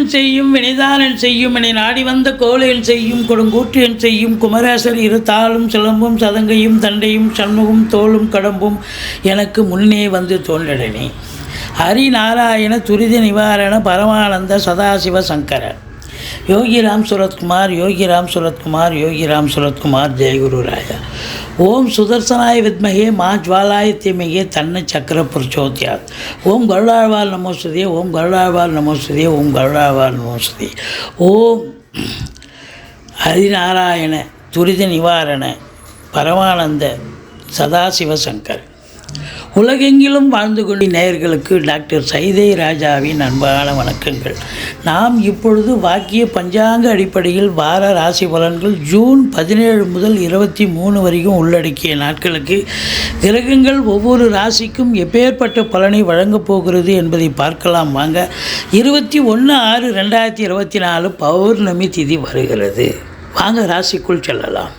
Colon செய்யும் வினைதானன் செய்யும் என நாடி வந்த கோலையில் செய்யும் கொடுங்கூற்றியன் செய்யும் குமரேசர் இரு தாளும் சிலம்பும் சதங்கையும் தண்டையும் சண்முகம் தோளும் கடம்பும் எனக்கு முன்னே வந்து தோன்றடனே ஹரிநாராயண துரித நிவாரண பரமானந்த சதாசிவ சங்கர யோகிராம் சுரத்குமார் யோகிராம் சுரத்குமார் யோகிராம் சுரத்குமார் ஜெயகுரு ராஜா ஓம் சுதர்சனாய வித்மகே மா ஜுவாலாய தீமகே தன்ன சக்கர புருஷோத்யாத். ஓம் கருடாழ்வார் நமோஸ்துதே ஓம் கருடாழ்வார் நமோஸ்துதே ஓம் கருடாழ்வார் நமோஸ்துதே ஓம் ஹரிநாராயண துரித நிவாரண பரமானந்த சதாசிவசங்கர் உலகெங்கிலும் வாழ்ந்து கொண்ட நேயர்களுக்கு டாக்டர் சைதை ராஜாவின் அன்பான வணக்கங்கள். நாம் இப்பொழுது வாக்கிய பஞ்சாங்க அடிப்படையில் வார ராசி பலன்கள் ஜூன் பதினேழு முதல் இருபத்தி மூணு வரைக்கும் உள்ளடக்கிய நாட்களுக்கு கிரகங்கள் ஒவ்வொரு ராசிக்கும் எப்பேற்பட்ட பலனை வழங்கப் போகிறது என்பதை பார்க்கலாம் வாங்க. இருபத்தி ஒன்று ஆறு ரெண்டாயிரத்தி இருபத்தி நாலு பௌர்ணமி திதி வருகிறது. வாங்க ராசிக்குள் செல்லலாம்.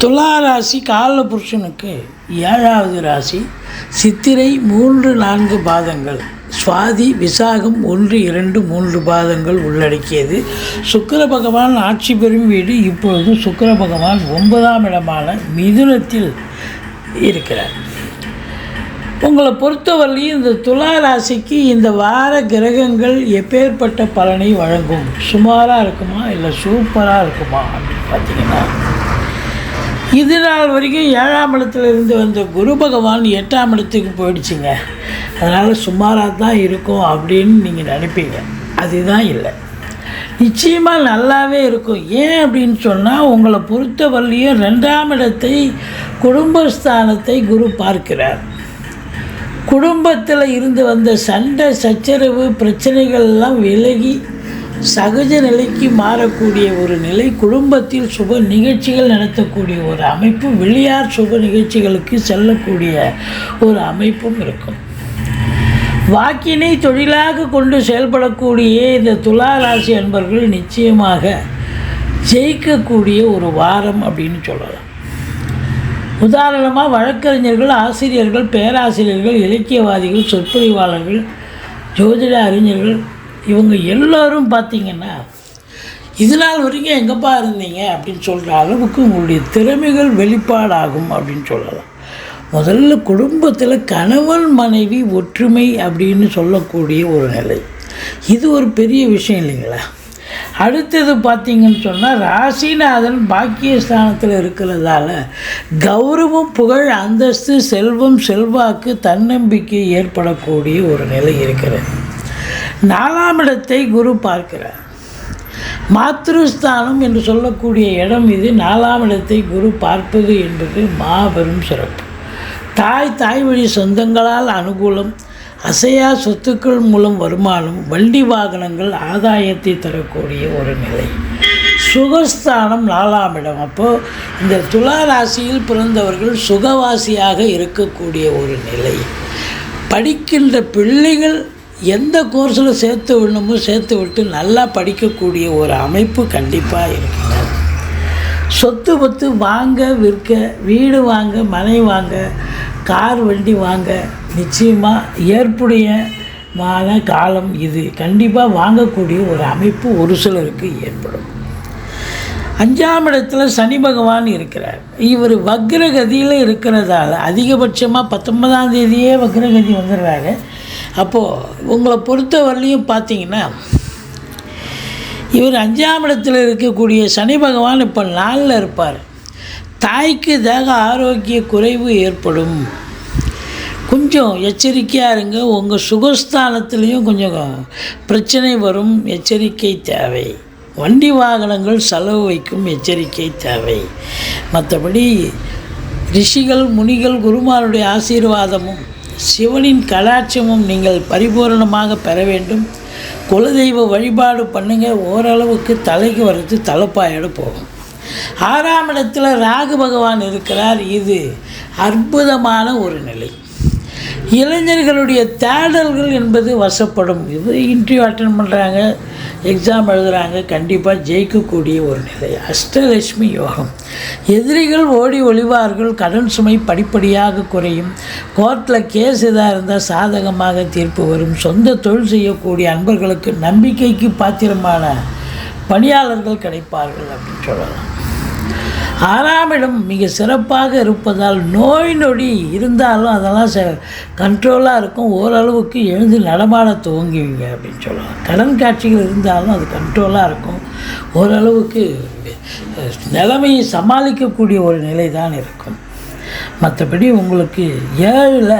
துலா ராசி கால புருஷனுக்கு ஏழாவது ராசி சித்திரை மூன்று நான்கு பாதங்கள். சுவாதி விசாகம் ஒன்று இரண்டு மூன்று பாதங்கள் உள்ளடக்கியது. சுக்கர பகவான் ஆட்சி பெறும் வீடு இப்பொழுது சுக்கர பகவான் ஒன்பதாம் இடமான மிதுனத்தில் இருக்கிறார். உங்களை பொறுத்தவரையும் இந்த துலா ராசிக்கு இந்த வார கிரகங்கள் எப்பேற்பட்ட பலனை வழங்கும்? சுமாராக இருக்குமா? இல்லை சூப்பராக இருக்குமா? அப்படின்னு பார்த்தீங்கன்னா இது நாள் வரைக்கும் ஏழாம் இடத்துலேருந்து வந்த குரு பகவான் எட்டாம் இடத்துக்கு போயிடுச்சுங்க. அதனால் சுமாராக தான் இருக்கும் அப்படின்னு நீங்கள் நினைப்பீங்க. அதுதான் இல்லை. நிச்சயமாக நல்லாவே இருக்கும். ஏன் அப்படின்னு சொன்னால் உங்களை பொறுத்தவரையிலையும் ரெண்டாம் இடத்தை குடும்பஸ்தானத்தை குரு பார்க்கிறார். குடும்பத்தில் இருந்து வந்த சண்டை சச்சரவு பிரச்சனைகள்லாம் விலகி சகஜ நிலைக்கு மாறக்கூடிய ஒரு நிலை குடும்பத்தில் சுப நிகழ்ச்சிகள் நடத்தக்கூடிய ஒரு அமைப்பு வெளியார் சுப நிகழ்ச்சிகளுக்கு செல்லக்கூடிய ஒரு அமைப்பும் இருக்கும். வாக்கினை தொழிலாக கொண்டு செயல்படக்கூடிய இந்த துலா ராசி அன்பர்கள் நிச்சயமாக ஜெயிக்கக்கூடிய ஒரு வாரம் அப்படின்னு சொல்லலாம். உதாரணமாக வழக்கறிஞர்கள் ஆசிரியர்கள் பேராசிரியர்கள் இலக்கியவாதிகள் சொற்பொழிவாளர்கள் ஜோதிட அறிஞர்கள் இவங்க எல்லோரும் பார்த்திங்கன்னா இது நாள் வரைக்கும் எங்கேப்பா இருந்தீங்க? அப்படின்னு சொல்கிற அளவுக்கு உங்களுடைய திறமைகள் வெளிப்பாடாகும் அப்படின்னு சொல்லலாம். முதல்ல குடும்பத்தில் கணவன் மனைவி ஒற்றுமை அப்படின்னு சொல்லக்கூடிய ஒரு நிலை. இது ஒரு பெரிய விஷயம் இல்லைங்களா? அடுத்தது பார்த்தீங்கன்னு சொன்னால் ராசிநாதன் பாக்கியஸ்தானத்தில் இருக்கிறதால கௌரவம் புகழ் அந்தஸ்து செல்வம் செல்வாக்கு தன்னம்பிக்கை ஏற்படக்கூடிய ஒரு நிலை இருக்கிறது. நாலாம் இடத்தை குரு பார்க்கிறார். மாத்ருஸ்தானம் என்று சொல்லக்கூடிய இடம் இது. நாலாம் இடத்தை குரு பார்ப்பது என்பது மாபெரும் சிறப்பு. தாய் தாய் வழி சொந்தங்களால் அனுகூலம் அசையா சொத்துக்கள் மூலம் வருமானம் வண்டி வாகனங்கள் ஆதாயத்தை தரக்கூடிய ஒரு நிலை. சுகஸ்தானம் நாலாம் இடம். அப்போது இந்த துலா ராசியில் பிறந்தவர்கள் சுகவாசியாக இருக்கக்கூடிய ஒரு நிலை. படிக்கின்ற பிள்ளைகள் எந்த கோர்ஸில் சேர்த்து விடணுமோ சேர்த்து விட்டு நல்லா படிக்கக்கூடிய ஒரு அமைப்பு கண்டிப்பாக இருக்கிறது சொத்து பத்து வாங்க விற்க வீடு வாங்க மனை வாங்க கார் வண்டி வாங்க நிச்சயமாக ஏற்புடையமான காலம் இது. கண்டிப்பாக வாங்கக்கூடிய ஒரு அமைப்பு ஒரு சிலருக்கு ஏற்படும். அஞ்சாம் இடத்துல சனி பகவான் இருக்கிறார். இவர் வக்ரகதியில் இருக்கிறதால அதிகபட்சமாக பத்தொன்பதாம் தேதியே வக்ரகதி வந்துடுறாரு. அப்போது உங்களை பொறுத்தவரையிலையும் பார்த்தீங்கன்னா இவர் அஞ்சாம் இடத்தில் இருக்கக்கூடிய சனி பகவான் இப்போ நாளில் இருப்பார். தாய்க்கு தேக ஆரோக்கிய குறைவு ஏற்படும். கொஞ்சம் எச்சரிக்கையாக இருங்க. உங்கள் சுகஸ்தானத்துலேயும் கொஞ்சம் பிரச்சனை வரும். எச்சரிக்கை தேவை. வண்டி வாகனங்கள் செலவு வைக்கும் எச்சரிக்கை தேவை. மற்றபடி ரிஷிகள் முனிகள் குருமாருடைய ஆசீர்வாதமும் சிவனின் கலாட்சமும் நீங்கள் பரிபூரணமாக பெற வேண்டும். குலதெய்வ வழிபாடு பண்ணுங்க. ஓரளவுக்கு தலைக்கு வர்றது தலைப்பாயோடு போகும். ஆறாம் இடத்தில் ராகு பகவான் இருக்கிறார். இது அற்புதமான ஒரு நிலை. இளைஞர்களுடைய தேடல்கள் என்பது வசப்படும். இது இன்டர்வியூ அட்டன் பண்ணுறாங்க எக்ஸாம் எழுதுகிறாங்க கண்டிப்பாக ஜெயிக்கக்கூடிய ஒரு நிலை. அஷ்டலட்சுமி யோகம். எதிரிகள் ஓடி ஒளிவார்கள் கடன் சுமை படிப்படியாக குறையும். கோர்ட்டில் கேஸ் எதாக இருந்தால் சாதகமாக தீர்ப்பு வரும். சொந்த தொழில் செய்யக்கூடிய அன்பர்களுக்கு நம்பிக்கைக்கு பாத்திரமான பணியாளர்கள் கிடைப்பார்கள் அப்படின்னு சொல்லலாம். ஆறாமிடம் மிக சிறப்பாக இருப்பதால் நோய் நொடி இருந்தாலும் அதெல்லாம் ச கண்ட்ரோலாக இருக்கும். ஓரளவுக்கு எழுந்து நடமாட துவங்குவீங்க அப்படின்னு சொல்லலாம் கடன் காட்சிகள் இருந்தாலும் அது கண்ட்ரோலாக இருக்கும். ஓரளவுக்கு நிலைமையை சமாளிக்கக்கூடிய ஒரு நிலை தான் இருக்கும். மற்றபடி உங்களுக்கு ஏழில்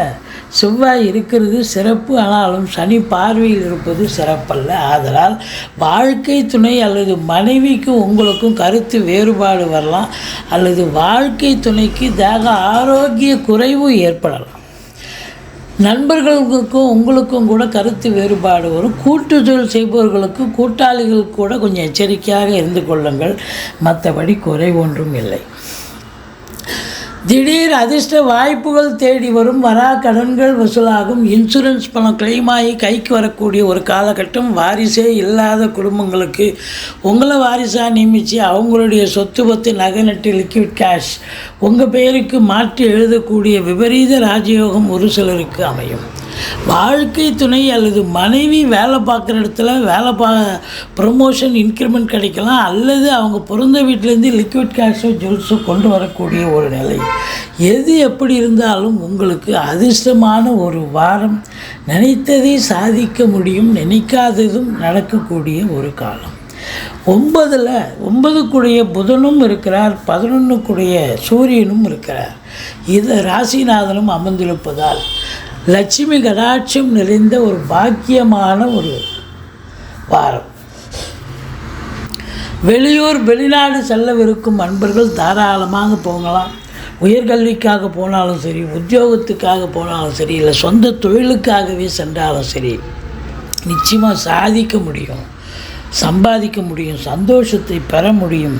செவ்வாய் இருக்கிறது சிறப்பு ஆனாலும் சனி பார்வையில் இருப்பது சிறப்பல்ல. ஆதலால் வாழ்க்கை துணை அல்லது மனைவிக்கு உங்களுக்கும் கருத்து வேறுபாடு வரலாம். அல்லது வாழ்க்கை துணைக்கு தேக ஆரோக்கிய குறைவு ஏற்படலாம். நண்பர்களுக்கும் உங்களுக்கும் கூட கருத்து வேறுபாடு வரும். கூட்டு தொழில் செய்பவர்களுக்கு கூட்டாளிகள் கூட கொஞ்சம் எச்சரிக்கையாக இருந்து கொள்ளுங்கள். மற்றபடி குறை ஒன்றும் இல்லை. திடீர் அதிர்ஷ்ட வாய்ப்புகள் தேடி வரும் வரா கடன்கள் வசூலாகும். இன்சூரன்ஸ் பணம் claim ஆகி கைக்கு வரக்கூடிய ஒரு காலகட்டம் வாரிசே இல்லாத குடும்பங்களுக்கு. உங்களை வாரிசாக நியமித்து அவங்களுடைய சொத்து பத்து நகை நட்டு லிக்விட் கேஷ் உங்கள் பெயருக்கு மாற்றி எழுதக்கூடிய விபரீத ராஜயோகம் ஒரு சிலருக்கு அமையும். வாழ்க்கை துணை அல்லது மனைவி வேலை பார்க்குற இடத்துல வேலை பா ப்ரமோஷன் இன்க்ரிமெண்ட் கிடைக்கலாம். அல்லது அவங்க பிறந்த வீட்டிலேருந்து லிக்விட் கேஷோ ஜுவல்ஸோ கொண்டு வரக்கூடிய ஒரு நிலை. எது எப்படி இருந்தாலும் உங்களுக்கு அதிர்ஷ்டமான ஒரு வாரம் நினைத்ததை சாதிக்க முடியும் நினைக்காததும் நடக்கக்கூடிய ஒரு காலம். ஒன்பதில் ஒன்பதுக்குடைய புதனும் இருக்கிறார் பதினொன்றுக்குடைய சூரியனும் இருக்கிறார். இது ராசிநாதனும் அமர்ந்திருப்பதால் லட்சுமி கடாட்சம் நிறைந்த ஒரு பாக்கியமான ஒரு வாரம். வெளியூர் வெளிநாடு செல்லவிருக்கும் அன்பர்கள் தாராளமாக போகலாம். உயர்கல்விக்காக போனாலும் சரி உத்தியோகத்துக்காக போனாலும் சரி இல்லை சொந்த தொழிலுக்காகவே சென்றாலும் சரி நிச்சயமாக சாதிக்க முடியும் சம்பாதிக்க முடியும் சந்தோஷத்தை பெற முடியும்.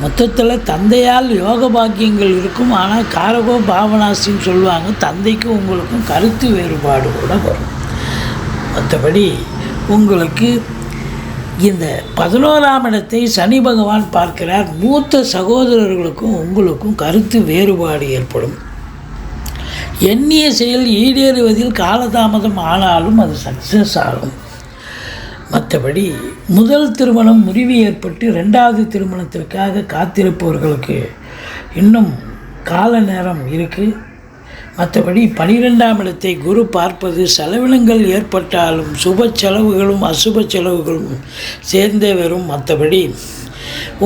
மொத்தத்தில் தந்தையால் யோக பாக்கியங்கள் இருக்கும். ஆனால் காரகோ பாவனாசின்னு சொல்லுவாங்க. தந்தைக்கும் உங்களுக்கும் கருத்து வேறுபாடு கூட வரும். மற்றபடி உங்களுக்கு இந்த பதினோராம் இடத்தை சனி பகவான் பார்க்கிறார். மூத்த சகோதரர்களுக்கும் உங்களுக்கும் கருத்து வேறுபாடு ஏற்படும். எண்ணிய செயல் ஈடேறுவதில் காலதாமதம் ஆனாலும் அது சக்ஸஸ் ஆகும். மற்றபடி முதல் திருமணம் முறிவு ஏற்பட்டு ரெண்டாவது திருமணத்திற்காக காத்திருப்பவர்களுக்கு இன்னும் கால நேரம் இருக்குது மற்றபடி பனிரெண்டாம் இடத்தை குரு பார்ப்பது செலவினங்கள் ஏற்பட்டாலும் சுப செலவுகளும் அசுப செலவுகளும் சேர்ந்தே வரும். மற்றபடி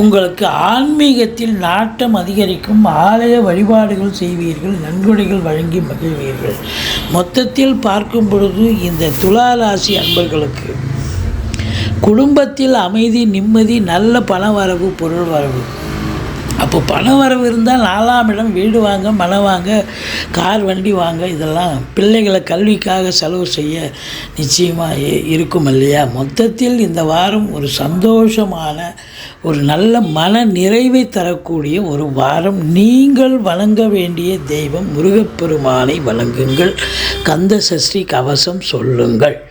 உங்களுக்கு ஆன்மீகத்தில் நாட்டம் அதிகரிக்கும். ஆலய வழிபாடுகள் செய்வீர்கள். நன்கொடைகள் வழங்கி மகிழ்வீர்கள். மொத்தத்தில் பார்க்கும் பொழுது இந்த துலா ராசி அன்பர்களுக்கு குடும்பத்தில் அமைதி நிம்மதி நல்ல பண வரவு பொருள் வரவு அப்போ பண வரவு இருந்தால் நாலாம் இடம் வீடு வாங்க மனை வாங்க கார் வண்டி வாங்க இதெல்லாம் பிள்ளைகளை கல்விக்காக செலவு செய்ய நிச்சயமாக இருக்கும் இல்லையா? மொத்தத்தில் இந்த வாரம் ஒரு சந்தோஷமான ஒரு நல்ல மன நிறைவை தரக்கூடிய ஒரு வாரம். நீங்கள் வழங்க வேண்டிய தெய்வம் முருகப்பெருமானை வழங்குங்கள் கந்த சஷ்டி கவசம் சொல்லுங்கள்.